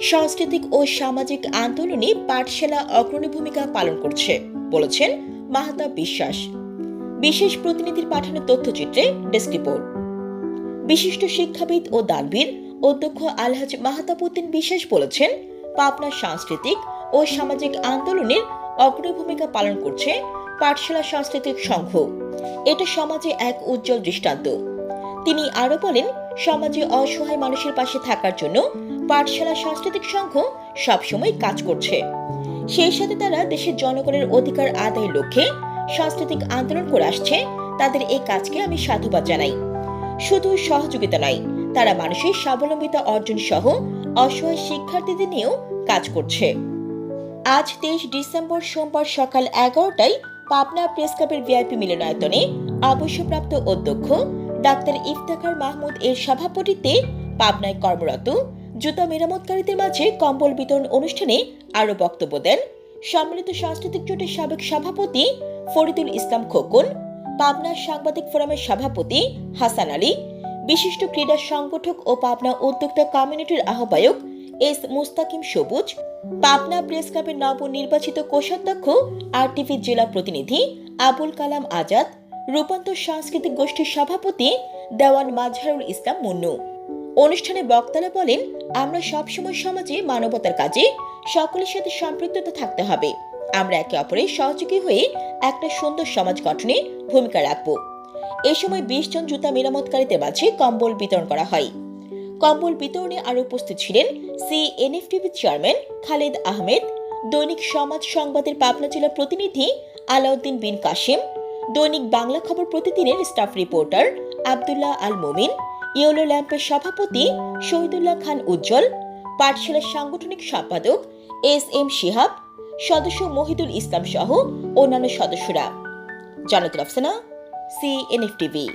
সাংস্কৃতিক ও সামাজিক আন্দোলনে পাঠশালা অগ্রণী ভূমিকা পালন করছে, বলেছেন মাহাতাব বিশ্বাস। বিশেষ প্রতিনিধির পাঠানো তথ্যচিত্রে ডেস্ক রিপোর্ট। বিশিষ্ট শিক্ষাবিদ ও দানবীর অধ্যক্ষ আলহাজ মাহাতাবুদ্দিন বিশ্বাস বলেছেন, পাবনা সাংস্কৃতিক ও সামাজিক আন্দোলনের অগ্রণী ভূমিকা পালন করছে পাঠশালা সাংস্কৃতিক সংঘ। এটা সমাজে এক উজ্জ্বল দৃষ্টান্ত। তিনি আরও বলেন সমাজে অসহায় মানুষের পাশে থাকার জন্য পাঠশালা সাংস্কৃতিক সংঘ সবসময় কাজ করছে। সেই সাথে তারা দেশের জনগণের অধিকার আদায়ের লক্ষ্যে সাংস্কৃতিক আন্দোলন করে আসছে। তাদের এই কাজকে আমি সাধুবাদ জানাই। শুধু সহযোগিতা নয়, তারা মানুষের স্বাবলম্বিতা অর্জন সহ অসহায় শিক্ষার্থীদের নিয়েও কাজ করছে। আজ তেইশ ডিসেম্বর সোমবার সকাল এগারোটায় পাবনা প্রেস ক্লাবের ভিআইপি মিলনায়তনে অবসরপ্রাপ্ত অধ্যক্ষ ডাক্তার ইফতেখার মাহমুদ এর সভাপতিত্বে পাবনায় কর্মরত। জুতা মেরামতকারীদের মাঝে কম্বল বিতরণ অনুষ্ঠানে আরও বক্তব্য দেন। সম্মিলিত সাংস্কৃতিক জোটের সাবেক সভাপতি ফরিদুল ইসলাম খোকন, পাবনা সাংবাদিক ফোরামের সভাপতি হাসান আলী, বিশিষ্ট ক্রীড়া সংগঠক ও পাবনা উদ্যোক্তা কমিউনিটির আহ্বায়ক এস মুস্তাকিম সবুজ, পাবনা প্রেস ক্লাবের নবনির্বাচিত কোষাধ্যক্ষ আরটিভি জেলা প্রতিনিধি আবুল কালাম আজাদ রূপান্তর সাংস্কৃতিক গোষ্ঠীর সভাপতি দেওয়ান মাজহারুল ইসলাম মুন্নু। অনুষ্ঠানে বক্তারা বলেন, আমরা সবসময় সমাজে মানবতার কাজে সকলের সাথে সম্পৃক্ততা থাকতে হবে। আমরা একে অপরের সহযোগী হয়ে একটা সুন্দর সমাজ গঠনে ভূমিকা রাখব। এ সময় বিশ জন জুতা মেরামতকারীদের মাঝে কম্বল বিতরণ করা হয়। কম্বল বিতরণে আরও উপস্থিত ছিলেন C NFTV chairman Khaled Ahmed, দৈনিক সমাজ সংবাদের পাবনা জেলা প্রতিনিধি আলাউদ্দিন বিন কাশিম দৈনিক বাংলা খবর প্রতিদিনের staff reporter Abdullah Al Momin yellow ল্যাম্পের সভাপতি শহীদুল্লাহ খান উজ্জ্বল, পাঠশালার সাংগঠনিক সম্পাদক এস এম শিহাব, সদস্য মহিদুল ইসলাম সহ অন্যান্য সদস্যরা। জানাতুল আফসানা সিএনএফ এনএফটিভি